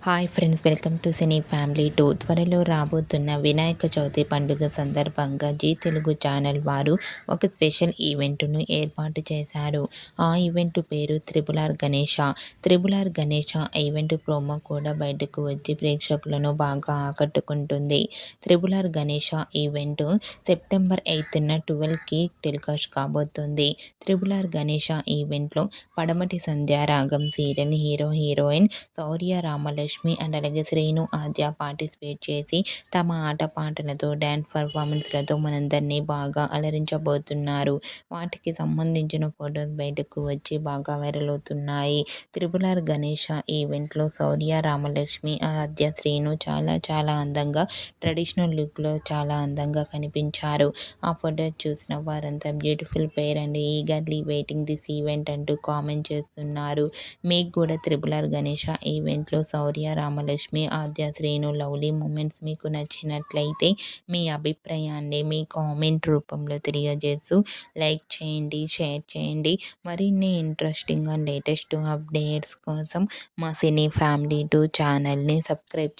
Hi friends welcome to cine family two త్వరలో రాబోతున్న వినాయక చవితి పండుగ సందర్భంగా జీ తెలుగు ఛానల్ వారు ఒక స్పెషల్ ఈవెంట్ను ఏర్పాటు చేశారు. ఆ ఈవెంట్ పేరు triple R Ganesha triple R Ganesha event promo కూడా బయటకు వచ్చి ప్రేక్షకులను బాగా ఆకట్టుకుంటుంది. త్రిబులార్ గణేష ఈవెంట్ సెప్టెంబర్ ఎయిత్న ట్వెల్వ్కి టెలికాస్ట్ కాబోతుంది. త్రిబులార్ గణేష ఈవెంట్లో Padamati Sandhyaragam serial hero heroine Shourya Ramalakshmi and అలాగే శ్రీను ఆద్య పార్టిసిపేట్ చేసి తమ ఆటపాటలతో డ్యాన్స్ పర్ఫార్మెన్స్లతో మనందరినీ బాగా అలరించబోతున్నారు. వాటికి సంబంధించిన ఫొటోస్ బయటకు వచ్చి బాగా వైరల్ అవుతున్నాయి. త్రిపులార్ గణేష ఈవెంట్లో శౌర్య రామలక్ష్మి ఆద్య శ్రీను చాలా చాలా అందంగా ట్రెడిషనల్ లుక్లో చాలా అందంగా కనిపించారు. ఆ ఫోటో చూసిన వారంతా beautiful pair and eagerly waiting this event అంటూ కామెంట్ చేస్తున్నారు. మీకు కూడా త్రిపులార్ గణేష ఈవెంట్లో శౌర్య రామలక్ష్మి ఆద్య శ్రేణు లవ్లీ మూమెంట్స్ మీకు నచ్చినట్లయితే మీ అభిప్రాయాన్ని మీ కామెంట్ రూపంలో తెలియజేస్తూ లైక్ చేయండి షేర్ చేయండి. మరిన్ని ఇంట్రెస్టింగ్ అండ్ లేటెస్ట్ అప్డేట్స్ కోసం మా సినీ ఫ్యామిలీ టూ ఛానల్ని సబ్స్క్రైబ్